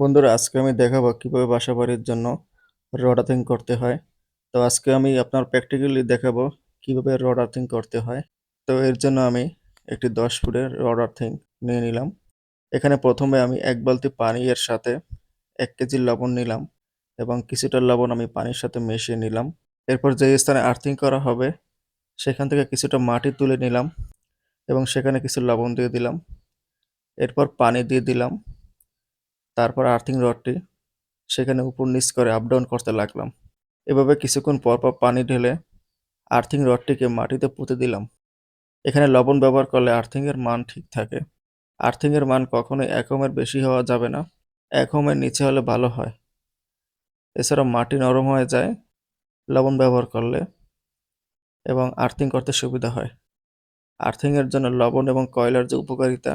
বন্ধুরা, আজকে আমি দেখাবো কীভাবে বাসা বাড়ির জন্য রড আর্থিং করতে হয়। তো আজকে আমি আপনার প্র্যাকটিক্যালি দেখাবো কীভাবে রড আর্থিং করতে হয়। তো এর জন্য আমি একটি দশ ফুটের রড আর্থিং নিয়ে নিলাম। এখানে প্রথমে আমি এক বালতি পানি এর সাথে এক কেজি লবণ নিলাম এবং কিছুটা লবণ আমি পানির সাথে মিশিয়ে নিলাম। এরপর যে স্থানে আর্থিং করা হবে, সেখান থেকে কিছুটা মাটি তুলে নিলাম এবং সেখানে কিছু লবণ দিয়ে দিলাম। এরপর পানি দিয়ে দিলাম। তারপর আর্থিং রডটি সেখানে উপর নিচ করে আপ ডাউন করতে লাগলাম। এভাবে কিছুক্ষণ পর পর পানি ঢেলে আর্থিং রডটিকে মাটিতে পুঁতে দিলাম। এখানে লবণ ব্যবহার করলে আর্থিংয়ের মান ঠিক থাকে। আর্থিংয়ের মান কখনোই এক ওমের বেশি হওয়া যাবে না। এক ওমের নিচে হলে ভালো হয়। এছাড়া মাটি নরম হয়ে যায়, লবণ ব্যবহার করলে এবং আর্থিং করতে সুবিধা হয়। আর্থিংয়ের জন্য লবণ এবং কয়লার যে উপকারিতা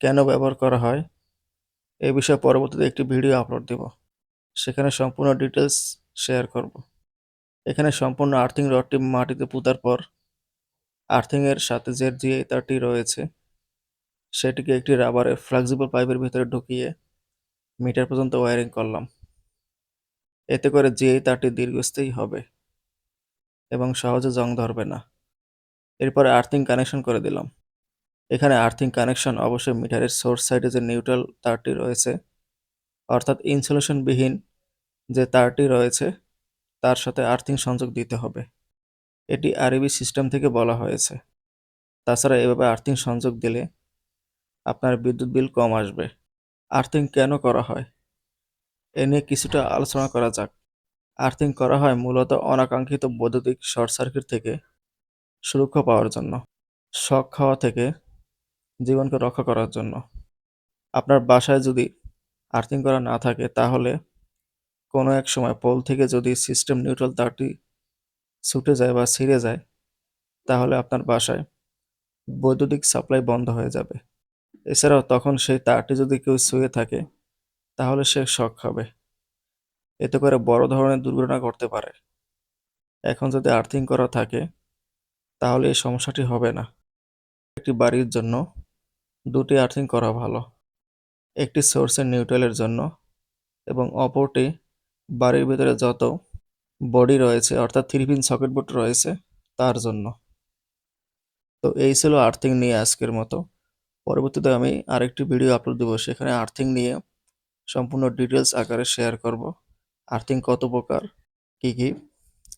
কেন ব্যবহার করা হয় এই বিষয়ে পরবর্তীতে একটি ভিডিও আপলোড দেব। সেখানে সম্পূর্ণ ডিটেলস শেয়ার করব। এখানে সম্পূর্ণ আর্থিং রডটি মাটিতে পুঁতার পর আর্থিংয়ের সাথে যে জিআই তারটি রয়েছে, সেটিকে একটি রাবারের ফ্লেক্সিবল পাইপের ভিতরে ঢুকিয়ে মিটার পর্যন্ত ওয়ারিং করলাম। এতে করে জিআই তারটি দীর্ঘস্থায়ী হবে এবং সহজে জং ধরবে না। এরপরে আর্থিং কানেকশন করে দিলাম। এখানে আর্থিং কানেকশন অবশ্যই মিটারের সোর্স সাইডে যে নিউট্রাল তারটি রয়েছে, অর্থাৎ ইনসুলেশনবিহীন যে তারটি রয়েছে, তার সাথে আর্থিং সংযোগ দিতে হবে। এটি আরবি সিস্টেম থেকে বলা হয়েছে। তাছাড়া এভাবে আর্থিং সংযোগ দিলে আপনার বিদ্যুৎ বিল কম আসবে। আর্থিং কেন করা হয়? এ নিয়ে কিছুটা আলোচনা করা যাক। আর্থিং করা হয় মূলত অনাকাঙ্ক্ষিত বৈদ্যুতিক শর্ট সার্কিট থেকে সুরক্ষা পাওয়ার জন্য। শখ খাওয়া থেকে জীবনকে রক্ষা করার জন্য। আপনার বাসায় যদি আর্থিং করা না থাকে, তাহলে কোনো এক সময় পোল থেকে যদি সিস্টেম নিউট্রাল তারটি ছুটে যায় বা ছিঁড়ে যায়, তাহলে আপনার বাসায় বৈদ্যুতিক সাপ্লাই বন্ধ হয়ে যাবে। এছাড়াও তখন সেই তারটি যদি কেউ ছুঁয়ে থাকে, তাহলে সে শক খাবে। এতে করে বড় ধরনের দুর্ঘটনা ঘটতে পারে। এখন যদি আর্থিং করা থাকে, তাহলে এই সমস্যাটি হবে না। একটি বাড়ির জন্য দুটি আর্থিং করা ভালো। একটি সোর্সের নিউট্রালের জন্য এবং অপরটি বাড়ির ভিতরে যত বডি রয়েছে, অর্থাৎ থ্রি পিন সকেট বোর্ড রয়েছে, তার জন্য। তো এই ছিল আর্থিং নিয়ে আজকের মতো। পরবর্তীতে আমি আরেকটি ভিডিও আপলোড দেবো, সেখানে আর্থিং নিয়ে সম্পূর্ণ ডিটেলস আকারে শেয়ার করব। আর্থিং কত প্রকার, কী কী,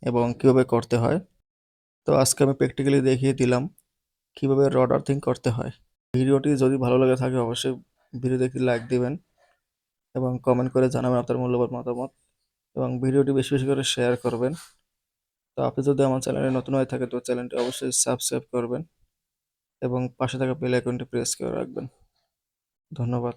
এবং কীভাবে করতে হয়। তো আজকে আমি প্র্যাকটিক্যালি দেখিয়ে দিলাম, কীভাবে রড আর্থিং করতে হয়। ভিডিওটি যদি ভালো লাগে থাকে, অবশ্যই ভিডিও দেখে লাইক দিবেন এবং কমেন্ট করে জানাবেন আপনার মূল্যবান মতামত এবং ভিডিওটি বেশি বেশি করে শেয়ার করবেন। তো আপনি যদি আমার চ্যানেলে নতুন হয়ে থাকে তো চ্যানেলটি অবশ্যই সাবস্ক্রাইব করবেন এবং পাশে থাকা বেল আইকনটি প্রেস করে রাখবেন। ধন্যবাদ।